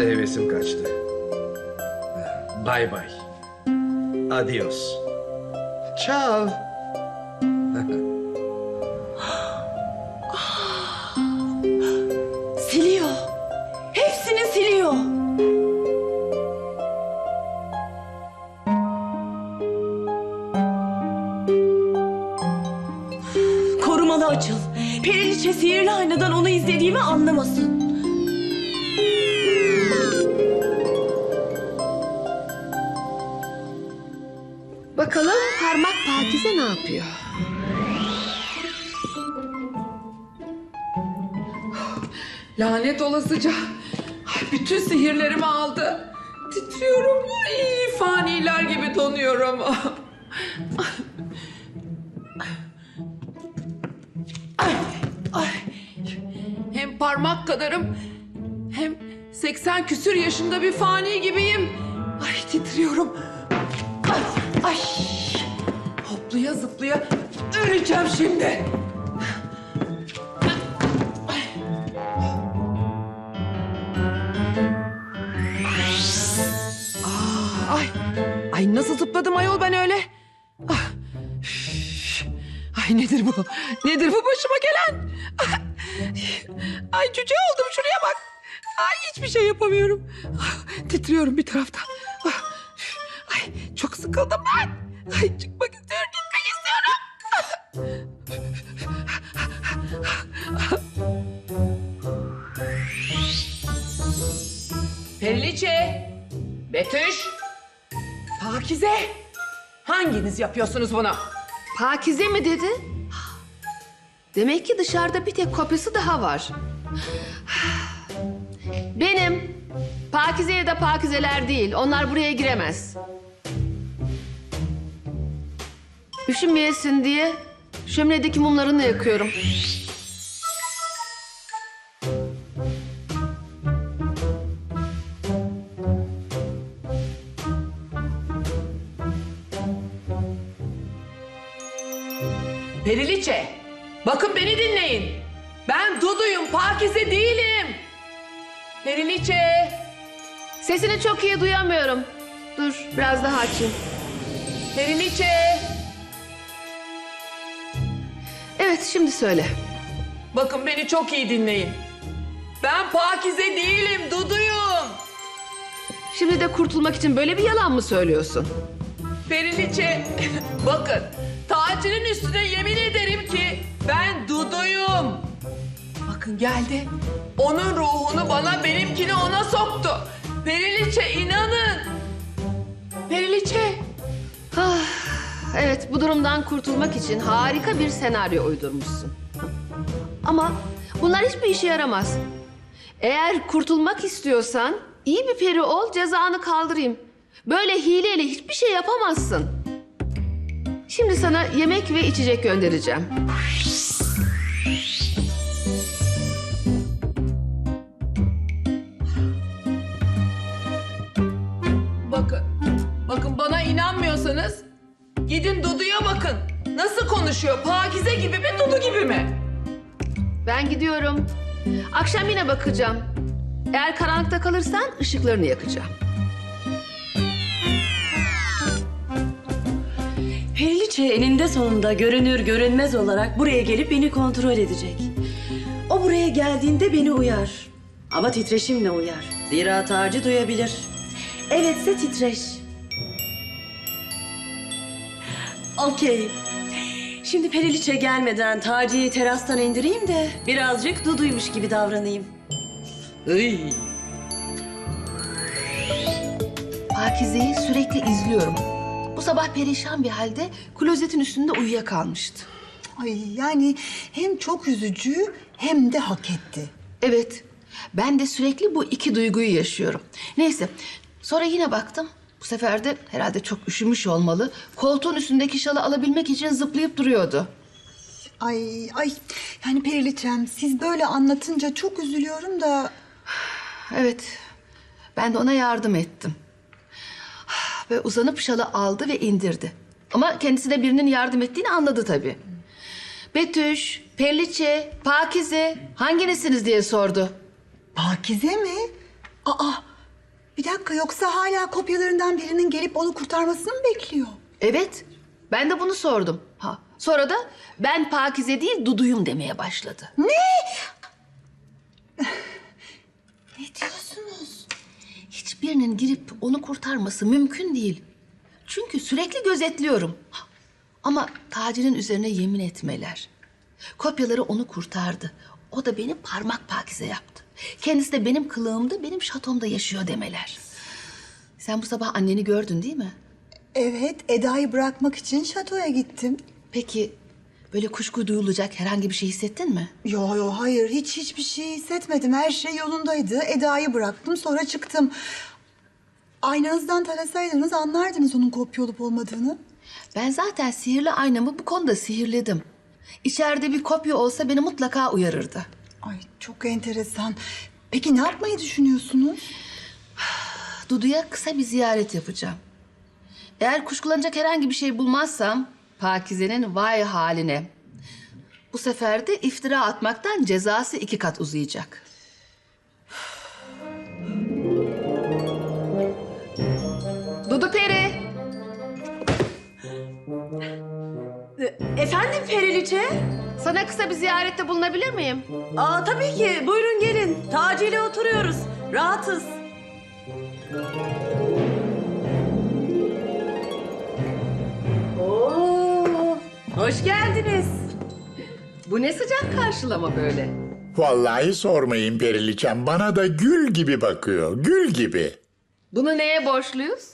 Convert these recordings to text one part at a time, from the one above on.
De hevesim kaçtı. Bay bay. Adios. Ciao. Yapıyor? Lanet olasıca. Bütün sihirlerimi aldı. Titriyorum. Ay, faniler gibi donuyorum. Ay, ay. Hem parmak kadarım hem 80 küsür yaşında bir fani gibiyim. Ay titriyorum. Ay, ay. Hoplaya zıplaya öleceğim şimdi. Ay, ay nasıl zıpladım ayol ben öyle? Ah. Ay nedir bu? Nedir bu başıma gelen? Ah, Ay cüce oldum şuraya bak. Ay hiçbir şey yapamıyorum. Ah, Titriyorum bir taraftan. Ah. Ay çok sıkıldım ben. Ay çıkmak istiyorum. Periliçe, Betüş, Pakize. Hanginiz yapıyorsunuz bunu? Pakize mi dedi? Demek ki dışarıda bir tek kopyası daha var. Benim. Pakize ya da Pakizeler değil. Onlar buraya giremez. Üşünmeyesin diye şöminedeki mumlarını yakıyorum. Periliçe, bakın beni dinleyin. Ben Dudu'yum, Pakize değilim. Periliçe, Sesini çok iyi duyamıyorum. Dur biraz daha açayım. Periliçe. Evet şimdi söyle. Bakın beni çok iyi dinleyin. Ben Pakize değilim, Dudu'yum. Şimdi de kurtulmak için böyle bir yalan mı söylüyorsun? Periliçe, bakın tacının üstüne yemin ederim ki ben Dudu'yum. Bakın geldi. Onun ruhunu bana, benimkini ona soktu. Periliçe inanın. Periliçe. Ah, evet bu durumdan kurtulmak için harika bir senaryo uydurmuşsun. Ama bunlar hiçbir işe yaramaz. Eğer kurtulmak istiyorsan iyi bir peri ol cezanı kaldırayım. Böyle hileyle hiçbir şey yapamazsın. Şimdi sana yemek ve içecek göndereceğim. Konuşuyor? Pakize gibi mi, Dudu gibi mi? Ben gidiyorum. Akşam yine bakacağım. Eğer karanlıkta kalırsan ışıklarını yakacağım. Periliçe eninde sonunda görünür görünmez olarak buraya gelip beni kontrol edecek. O buraya geldiğinde beni uyar. Ama titreşimle uyar. Zira tacı duyabilir. Evetse titreş. Okey. Şimdi Periliçe gelmeden Taci'yi terastan indireyim de birazcık Dudu'ymuş gibi davranayım. Iy. Pakize'yi sürekli izliyorum. Bu sabah perişan bir halde klozetin üstünde uyuyakalmıştı. Ay yani hem çok üzücü hem de hak etti. Evet, ben de sürekli bu iki duyguyu yaşıyorum. Neyse, sonra yine baktım. Bu sefer de herhalde çok üşümüş olmalı. Koltuğun üstündeki şalı alabilmek için zıplayıp duruyordu. Ay ay yani Periliçem siz böyle anlatınca çok üzülüyorum da Evet, ben de ona yardım ettim. Ve uzanıp şalı aldı ve indirdi. Ama kendisi de birinin yardım ettiğini anladı tabii. Betüş, Perliçe, Pakize hanginizsiniz diye sordu. Pakize mi? Aa Bir dakika yoksa hala kopyalarından birinin gelip onu kurtarmasını mı bekliyor? Evet. Ben de bunu sordum. Ha. Sonra da ben Pakize değil Dudu'yum demeye başladı. Ne diyorsunuz? Hiçbirinin girip onu kurtarması mümkün değil. Çünkü sürekli gözetliyorum. Ha, Ama Taci'nin üzerine yemin etmeler. Kopyaları onu kurtardı. O da beni parmak pakize yaptı. Kendisi de benim kılığımda, benim şatomda yaşıyor demeler. Sen bu sabah anneni gördün değil mi? Evet, Eda'yı bırakmak için şatoya gittim. Peki böyle kuşku duyulacak herhangi bir şey hissettin mi? Yo yo hayır hiç hiçbir şey hissetmedim. Her şey yolundaydı. Eda'yı bıraktım sonra çıktım. Aynanızdan tarasaydınız anlardınız onun kopya olup olmadığını. Ben zaten sihirli aynamı bu konuda sihirledim. İçeride bir kopya olsa beni mutlaka uyarırdı. Ay çok enteresan. Peki ne yapmayı düşünüyorsunuz? Dudu'ya kısa bir ziyaret yapacağım. Eğer kuşkulanacak herhangi bir şey bulmazsam Pakize'nin vay haline. Bu sefer de iftira atmaktan cezası iki kat uzayacak. Efendim Periliçe? Sana kısa bir ziyarette bulunabilir miyim? Aa tabii ki. Buyurun gelin. Taci ile oturuyoruz. Rahatız. Oo, hoş geldiniz. Bu ne sıcak karşılama böyle? Vallahi sormayın Periliçem. Bana da gül gibi bakıyor. Gül gibi. Bunu neye borçluyuz?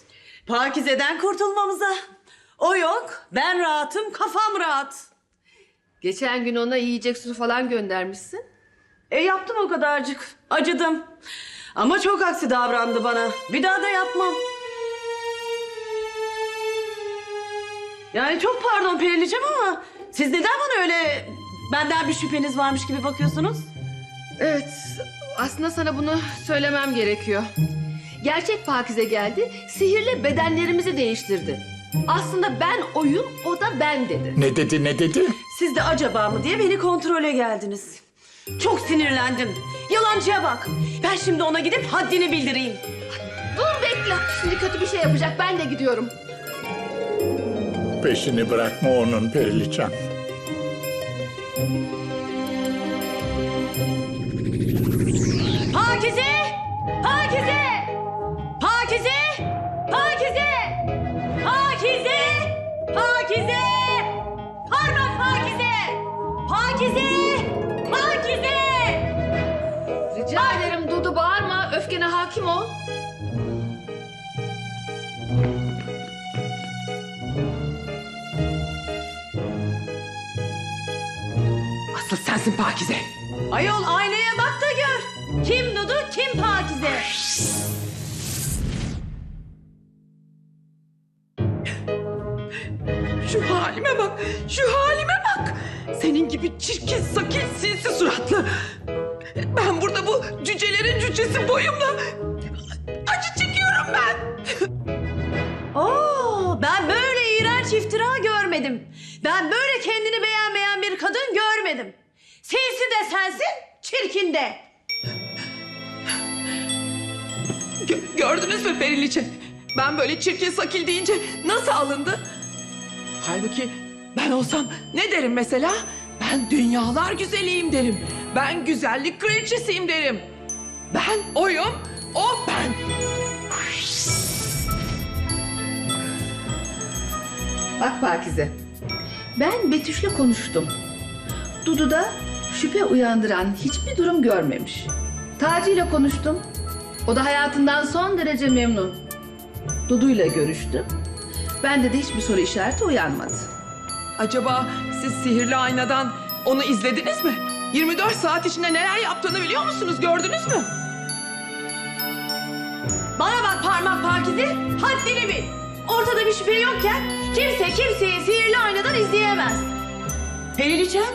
Pakize'den kurtulmamıza. O yok, ben rahatım, kafam rahat. Geçen gün ona yiyecek su falan göndermişsin. E yaptım o kadarcık. Acıdım. Ama çok aksi davrandı bana. Bir daha da yapmam. Yani çok pardon Perilicem ama siz neden bana öyle benden bir şüpheniz varmış gibi bakıyorsunuz? Evet, aslında sana bunu söylemem gerekiyor. Gerçek Pakize geldi, sihirle bedenlerimizi değiştirdi. Aslında ben oyun, o da ben dedi. Ne dedi ne dedi? Siz de acaba mı diye beni kontrole geldiniz. Çok sinirlendim. Yalancıya bak. Ben şimdi ona gidip haddini bildireyim. Dur bekle, şimdi kötü bir şey yapacak, ben de gidiyorum. Peşini bırakma onun Periliçem. Pakize! Pakize! Pakize! Pakize! Rica ederim Dudu bağırma, öfkene hakim ol. Asıl sensin Pakize. Ayol aynaya bak da gör. Kim Dudu, kim Pakize? Gibi çirkin, sakil, sinsi suratlı. Ben burada bu cücelerin cücesi boyumla acı çekiyorum ben. Oo, ben böyle iğrenç iftira görmedim. Ben böyle kendini beğenmeyen bir kadın görmedim. Sinsi de sensin, çirkin de. Gö- gördünüz mü Periliçe? Ben böyle çirkin sakil deyince nasıl alındı? Halbuki ben olsam ne derim mesela? Ben dünyalar güzeliyim derim. Ben güzellik kraliçesiyim derim. Ben oyum, o ben. Bak Pakize, ben Betüş'le konuştum. Dudu'da şüphe uyandıran hiçbir durum görmemiş. Taci ile konuştum. O da hayatından son derece memnun. Dudu'yla görüştüm. Bende de hiçbir soru işareti uyanmadı. Acaba siz sihirli aynadan onu izlediniz mi? 24 saat içinde neler yaptığını biliyor musunuz? Gördünüz mü? Bana bak parmak Pakize, haddini bil. Ortada bir şüphe yokken kimse kimseyi sihirli aynadan izleyemez. Periliçem,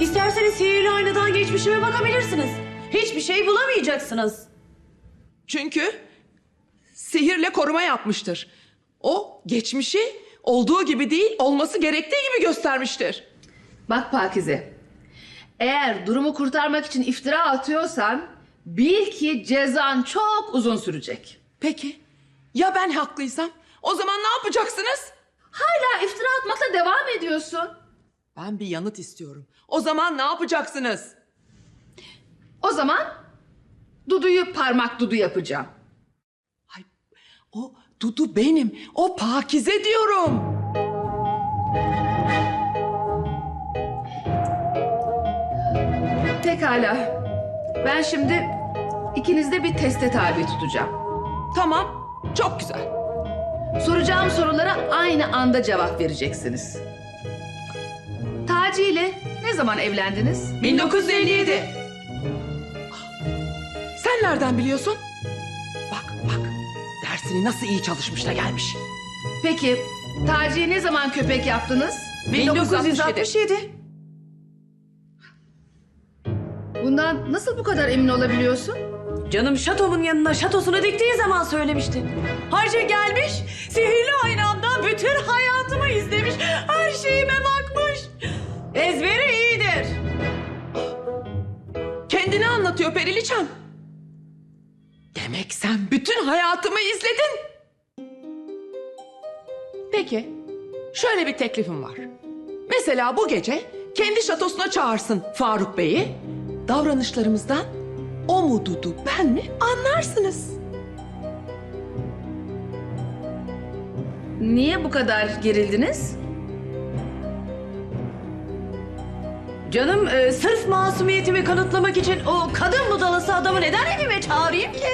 isterseniz sihirli aynadan geçmişime bakabilirsiniz. Hiçbir şey bulamayacaksınız. Çünkü sihirle koruma yapmıştır. O geçmişi olduğu gibi değil, olması gerektiği gibi göstermiştir. Bak Pakize, eğer durumu kurtarmak için iftira atıyorsan bil ki cezan çok uzun sürecek. Peki ya ben haklıysam? O zaman ne yapacaksınız? Hala iftira atmakla devam ediyorsun. Ben bir yanıt istiyorum. O zaman ne yapacaksınız? O zaman Dudu'yu parmak Dudu yapacağım. Ay, o Dudu benim. O Pakize diyorum. Pekala. Ben şimdi ikiniz de bir teste tabi tutacağım. Tamam. Çok güzel. Soracağım sorulara aynı anda cevap vereceksiniz. Taci ile ne zaman evlendiniz? 1957. Sen nereden biliyorsun? Dersini nasıl iyi çalışmış da gelmiş. Peki Taci'ye ne zaman köpek yaptınız? 1967. Bundan nasıl bu kadar emin olabiliyorsun? Canım şatomun yanına şatosunu diktiği zaman söylemişti. Harca gelmiş, sihirli aynamdan bütün hayatımı izlemiş, her şeyime bakmış. Ezberi iyidir. Kendini anlatıyor Periliçem. Demek sen bütün hayatımı izledin. Peki, şöyle bir teklifim var. Mesela bu gece kendi şatosuna çağırsın Faruk Bey'i. Davranışlarımızdan o mu Dudu ben mi anlarsınız. Niye bu kadar gerildiniz? Canım e, sırf masumiyetimi kanıtlamak için o kadın budalası adamı neden evime çağırayım ki?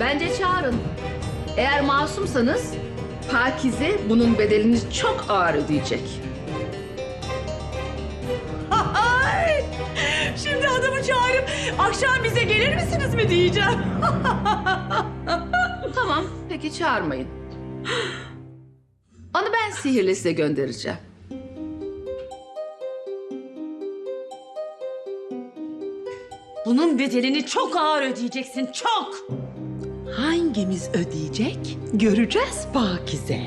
Bence çağırın. Eğer masumsanız Pakize bunun bedelini çok ağır ödeyecek. Ay! Şimdi adamı çağırıp akşam bize gelir misiniz mi diyeceğim. Tamam, peki çağırmayın. Onu ben sihirle size göndereceğim. Bunun bedelini çok ağır ödeyeceksin, çok. Hangimiz ödeyecek? Göreceğiz Pakize.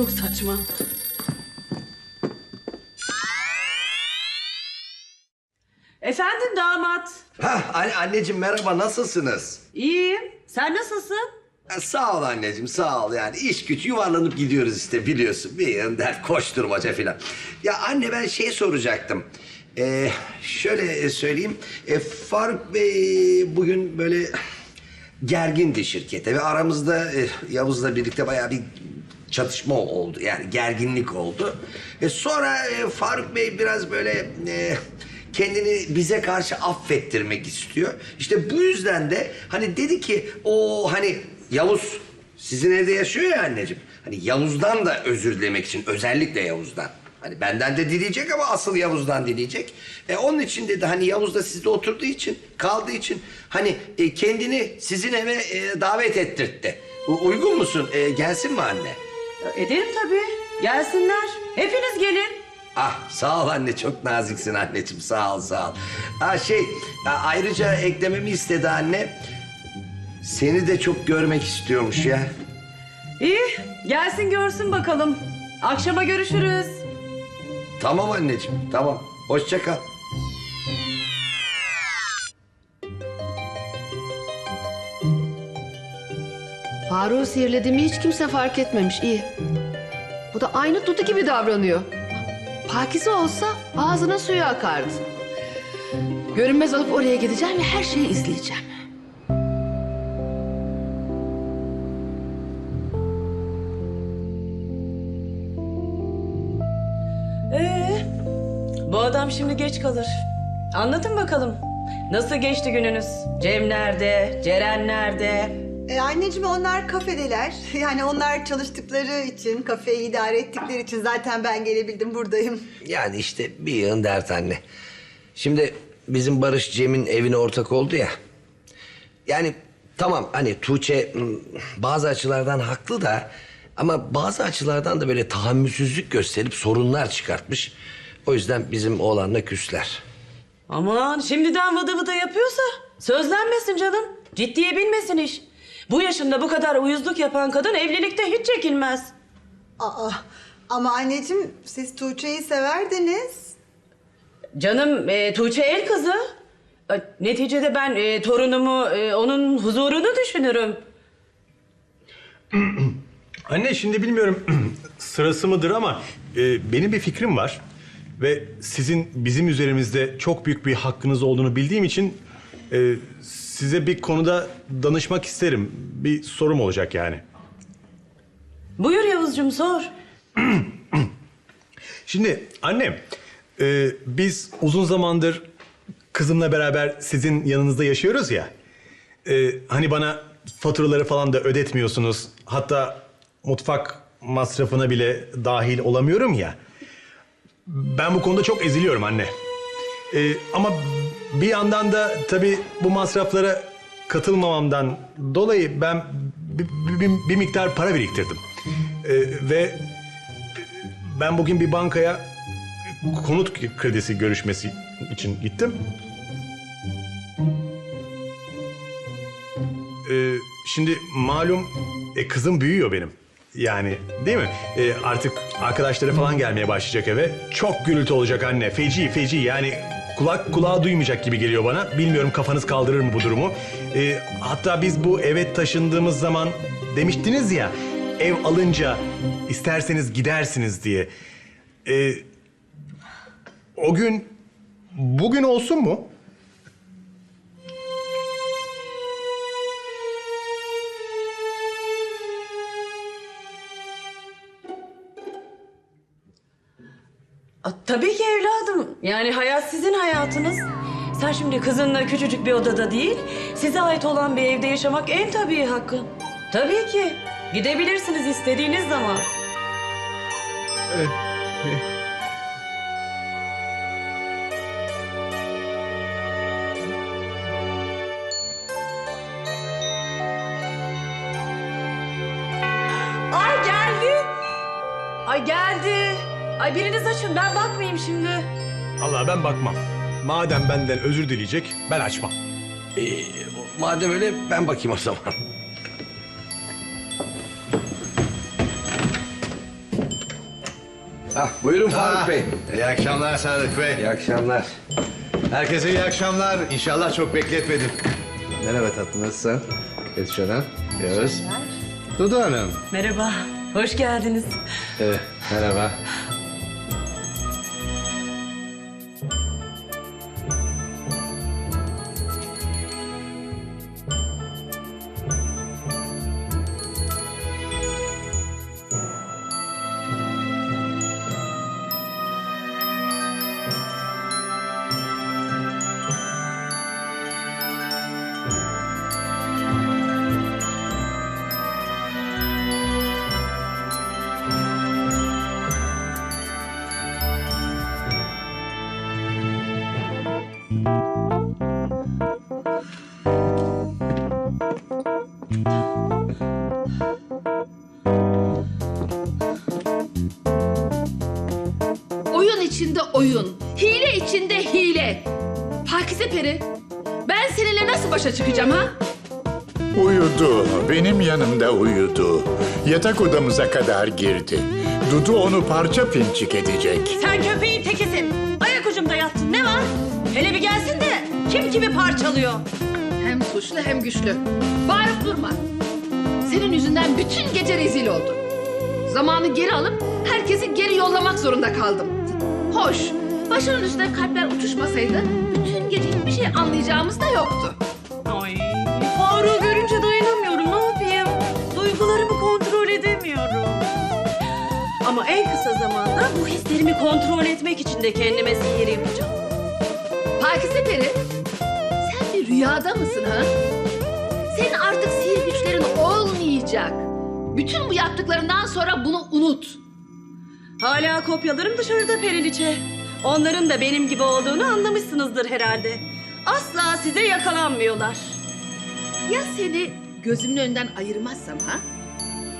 Çok saçma. Efendim damat. Hah, anne, anneciğim merhaba nasılsınız? İyiyim. Sen nasılsın? Ha, sağ ol anneciğim sağ ol yani iş güç yuvarlanıp gidiyoruz işte biliyorsun bir dert koşturmaca filan. Ya anne ben şey soracaktım. Ee, şöyle söyleyeyim e, Faruk Bey bugün böyle gergindi şirkete ve aramızda e, Yavuz'la birlikte bayağı bir çatışma oldu yani gerginlik oldu. E, sonra e, Faruk Bey biraz böyle e, kendini bize karşı affettirmek istiyor. İşte bu yüzden de hani dedi ki o hani Yavuz sizin evde yaşıyor ya anneciğim. Hani Yavuz'dan da özür dilemek için özellikle Yavuz'dan. Hani benden de dileyecek ama asıl Yavuz'dan dileyecek. E, onun için dedi hani Yavuz da sizde oturduğu için, kaldığı için hani e, kendini sizin eve e, davet ettirtti. U- uygun musun? E, gelsin mi anne? Ederim tabii. Gelsinler. Hepiniz gelin. Ah sağ ol anne çok naziksin anneciğim sağ ol sağ ol. Ha şey ayrıca eklememi istedi anne. Seni de çok görmek istiyormuş ya. İyi. Gelsin görsün bakalım. Akşama görüşürüz. Tamam anneciğim tamam. Hoşça kal. Faruk'u sihirlediğimi hiç kimse fark etmemiş. İyi. Bu da aynı Dudu gibi davranıyor. Pakize olsa ağzına suyu akardı. Görünmez olup oraya gideceğim ve her şeyi izleyeceğim. Ee, bu adam şimdi geç kalır. Anlatın bakalım. Nasıl geçti gününüz? Cem nerede? Ceren nerede? E, anneciğim onlar kafedeler. Yani onlar çalıştıkları için, kafeyi idare ettikleri için zaten ben gelebildim buradayım. Yani işte bir yığın dert anne. Şimdi bizim Barış Cem'in evine ortak oldu ya. Yani tamam hani Tuğçe m, bazı açılardan haklı da Ama bazı açılardan da böyle tahammülsüzlük gösterip sorunlar çıkartmış. O yüzden bizim oğlanla küsler. Aman şimdiden vıdı vıdı yapıyorsa sözlenmesin canım. Ciddiye binmesin iş. Bu yaşında bu kadar uyuzluk yapan kadın evlilikte hiç çekilmez. Aa, ama anneciğim siz Tuğçe'yi severdiniz. Canım e, Tuğçe el kızı. E, Neticede ben e, torunumu e, onun huzurunu düşünürüm. Anne şimdi bilmiyorum sırası mıdır ama e, benim bir fikrim var. Ve sizin bizim üzerimizde çok büyük bir hakkınız olduğunu bildiğim için e, size bir konuda danışmak isterim. Bir sorum olacak yani. Buyur Yavuzcuğum sor. Şimdi annem, e, biz uzun zamandır kızımla beraber sizin yanınızda yaşıyoruz ya. E, hani bana faturaları falan da ödetmiyorsunuz. Hatta mutfak masrafına bile dahil olamıyorum ya. Ben bu konuda çok eziliyorum anne. E, ama bir yandan da tabii bu masraflara katılmamamdan dolayı ben bir, bir- bir miktar para biriktirdim. E, ve ben bugün bir bankaya konut kredisi görüşmesi için gittim. Ee, şimdi malum e, kızım büyüyor benim. Yani değil mi? Ee, artık arkadaşları falan gelmeye başlayacak eve. Çok gürültü olacak anne. Feci feci yani kulak kulağa duymayacak gibi geliyor bana. Bilmiyorum kafanız kaldırır mı bu durumu. Ee, hatta biz bu eve taşındığımız zaman demiştiniz ya ev alınca isterseniz gidersiniz diye. Ee, o gün bugün olsun mu? A, tabii ki evladım. Yani hayat sizin hayatınız. Sen şimdi kızınla küçücük bir odada değil, size ait olan bir evde yaşamak en tabii hakkın. Tabii ki. Gidebilirsiniz istediğiniz zaman. Ay Ay biriniz açın ben bakmayayım şimdi. Allah ben bakmam. Madem benden özür dileyecek ben açmam. Ee, madem öyle ben bakayım o zaman. Ah, buyurun Faruk Bey. İyi akşamlar Sadık Bey. İyi akşamlar. Herkese iyi akşamlar. İnşallah çok bekletmedim. Merhaba tatlım, nasılsın? Betüş Hanım, Yavuz. Dudu Hanım. Merhaba. Hoş geldiniz. Ee, merhaba. Peri, ben seninle nasıl başa çıkacağım ha? Uyudu. Benim yanımda uyudu. Yatak odamıza kadar girdi. Dudu onu parça pinçik edecek. Sen köpeğin tekisin. Ayak ucumda yattın. Ne var? Hele bir gelsin de kim kimi parçalıyor? Hem suçlu hem güçlü. Bağırıp durma. Senin yüzünden bütün gece rezil oldum. Zamanı geri alıp herkesi geri yollamak zorunda kaldım. Hoş, başının üstüne kalpler uçuşmasaydı şey anlayacağımız da yoktu. Ay Faruk'u görünce dayanamıyorum. Ne yapayım? Duygularımı kontrol edemiyorum. Ama en kısa zamanda bu hislerimi kontrol etmek için de kendime sihir yapacağım. Pakize Peri, sen bir rüyada mısın ha? Senin artık sihir güçlerin olmayacak. Bütün bu yaptıklarından sonra bunu unut. Hala kopyalarım dışarıda Periliçe. Onların da benim gibi olduğunu anlamışsınızdır herhalde. Asla size yakalanmıyorlar. Ya seni gözümün önünden ayırmazsam ha?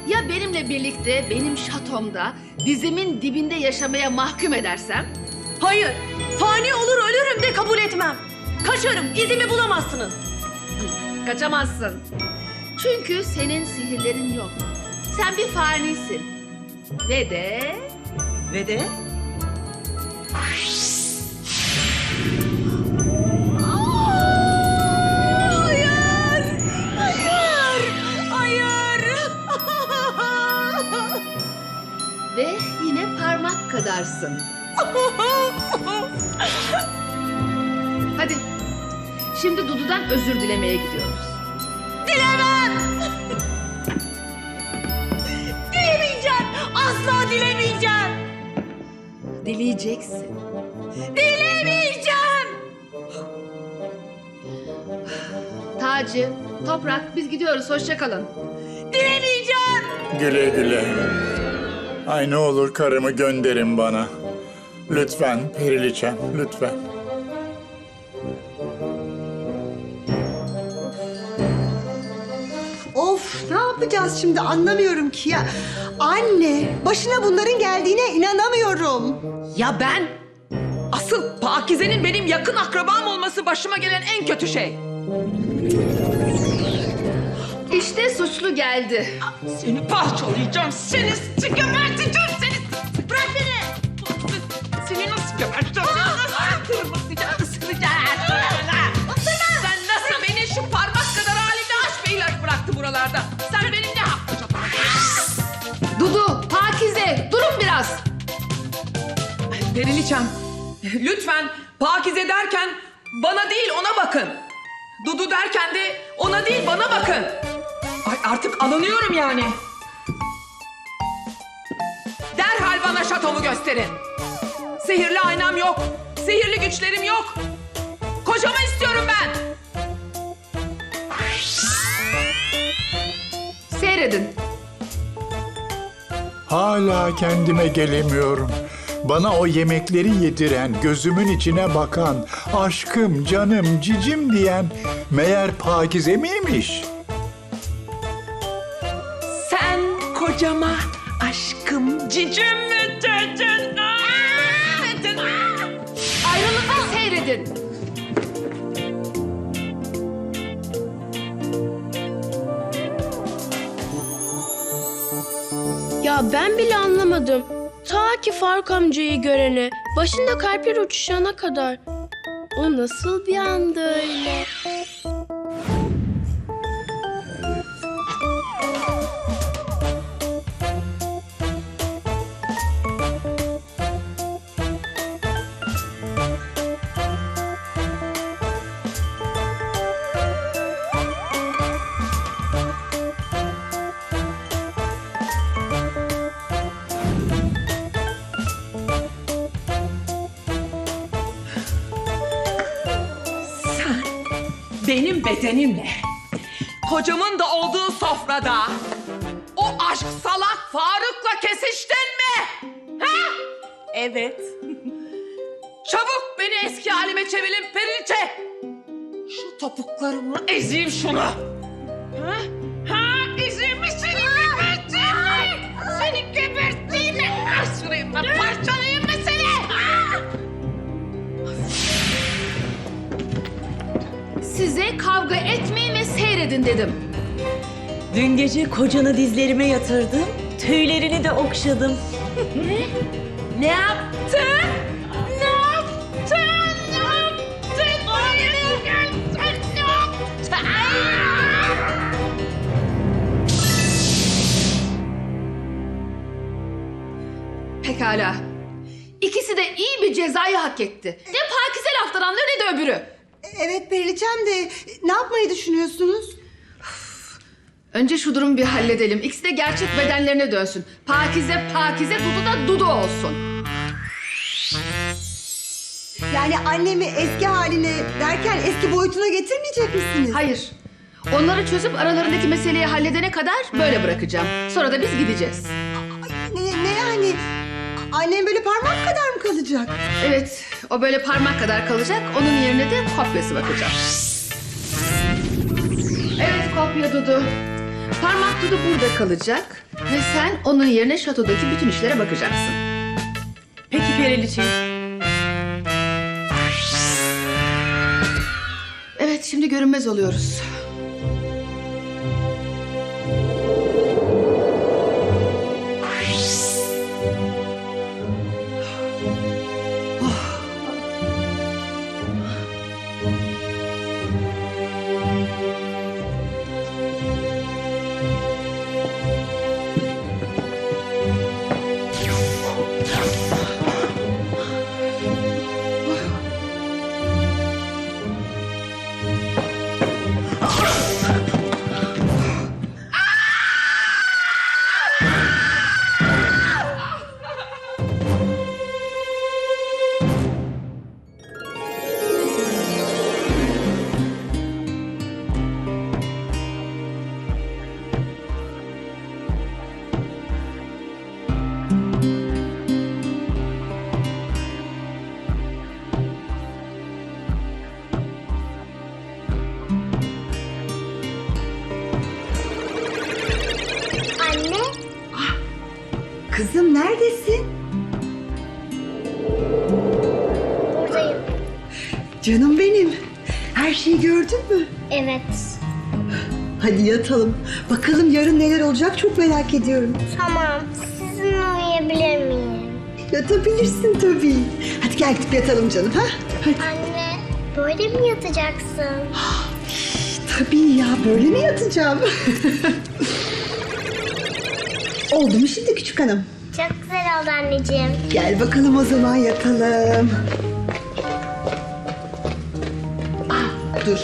Ya benimle birlikte benim şatomda dizimin dibinde yaşamaya mahkum edersem? Hayır, fani olur ölürüm de kabul etmem. Kaçarım, izimi bulamazsınız. Kaçamazsın. Çünkü senin sihirlerin yok. Sen bir fanisin. Ve de Ve de kadarsın. Hadi. Şimdi Dudu'dan özür dilemeye gidiyoruz. dilemeyeceğim. Asla dilemeyeceğim. Dileyeceksin. Dilemeyeceğim. Taci, Toprak biz gidiyoruz. Hoşça kalın. Dilemeyeceğim. Güle güle. Ay ne olur karımı gönderin bana. Lütfen Periliçem, lütfen. Of ne yapacağız şimdi anlamıyorum ki ya. Anne başına bunların geldiğine inanamıyorum. Ya ben? Asıl Pakize'nin benim yakın akrabam olması başıma gelen en kötü şey. İşte suçlu geldi. Seni parçalayacağım, seni geberteceğim, seni... Bırak beni! Seni nasıl geberteceğim, seni nasıl ısıracağım. Sen nasıl beni şu parmak kadar halinde ilaç bıraktı buralarda? Sen benim ne hakkım Dudu, Pakize, durun biraz. Periliçem, lütfen Pakize derken bana değil ona bakın. Dudu derken de ona değil bana bakın. Ay artık alınıyorum yani. Derhal bana şatomu gösterin. Sihirli aynam yok. Sihirli güçlerim yok. Kocamı istiyorum ben. Seyredin. Hala kendime gelemiyorum. Bana o yemekleri yediren, gözümün içine bakan, aşkım, canım, cicim diyen meğer Pakize miymiş? Ben bile anlamadım. Ta ki Faruk amcayı görene, başında kalpler uçuşana kadar. O nasıl bir anda öyle? Benim bedenimle, kocamın da olduğu sofrada o aşk salak Faruk'la kesiştin mi? Ha? Evet. Çabuk beni eski halime çevirin Periçe. Şu topuklarımla ezeyim şunu. Ha? Ha? Ezeyim seni geberteyim mi? Seni geberteyim mi? Asırayım mı? Parçalayayım Size kavga etmeyin ve seyredin dedim. Dün gece kocanı dizlerime yatırdım. Tüylerini de okşadım. Ne yaptın? Ne yaptın? Ne yaptın? Oraya geldin. Ne yaptın? Pekala. İkisi de iyi bir cezayı hak etti. Ne Pakize laftan anlıyor ne de öbürü. Evet Periliçem de ne yapmayı düşünüyorsunuz? Önce şu durumu bir halledelim. İkisi de gerçek bedenlerine dönsün. Pakize Pakize, Dudu da Dudu olsun. Yani annemi eski haline derken eski boyutuna getirmeyecek misiniz? Hayır. Onları çözüp aralarındaki meseleyi halledene kadar böyle bırakacağım. Sonra da biz gideceğiz. Ne, ne yani? Annem böyle parmak kadar mı kalacak? Evet, o böyle parmak kadar kalacak. Onun yerine de kopyası bakacağım. Evet kopya Dudu. Parmak Dudu burada kalacak ve sen onun yerine şatodaki bütün işlere bakacaksın. Peki Periliçe. Evet, şimdi görünmez oluyoruz. Yatalım. Bakalım yarın neler olacak çok merak ediyorum. Tamam. Sizinle uyuyabilir miyim? Yatabilirsin tabii. Hadi gel gidip yatalım canım ha? Hadi. Anne, böyle mi yatacaksın? Tabii ya böyle mi yatacağım? Oldu mu şimdi küçük hanım? Çok güzel oldu anneciğim. Gel bakalım o zaman yatalım. Ah, dur.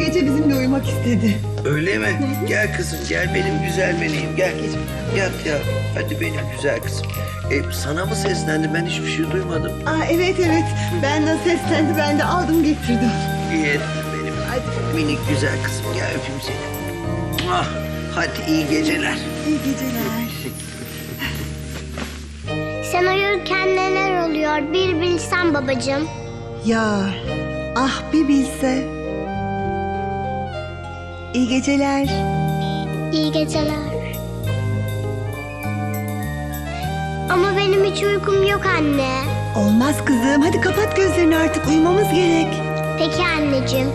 Gece bizimle uyumak istedi. Öyle mi? Gel kızım gel benim güzel meleğim gel. Yat ya. Hadi benim güzel kızım. E, sana mı seslendi? Ben hiçbir şey duymadım. Aa, evet evet. Ben de seslendi ben de aldım getirdim. İyi ettin benim. Hadi minik güzel kızım gel öpeyim seni. Ah, hadi iyi geceler. İyi geceler. Sen uyurken neler oluyor bir bilsen babacığım. Ya ah bir bilse. İyi geceler. İyi geceler. Ama benim hiç uykum yok anne. Olmaz kızım. Hadi kapat gözlerini artık uyumamız gerek. Peki anneciğim.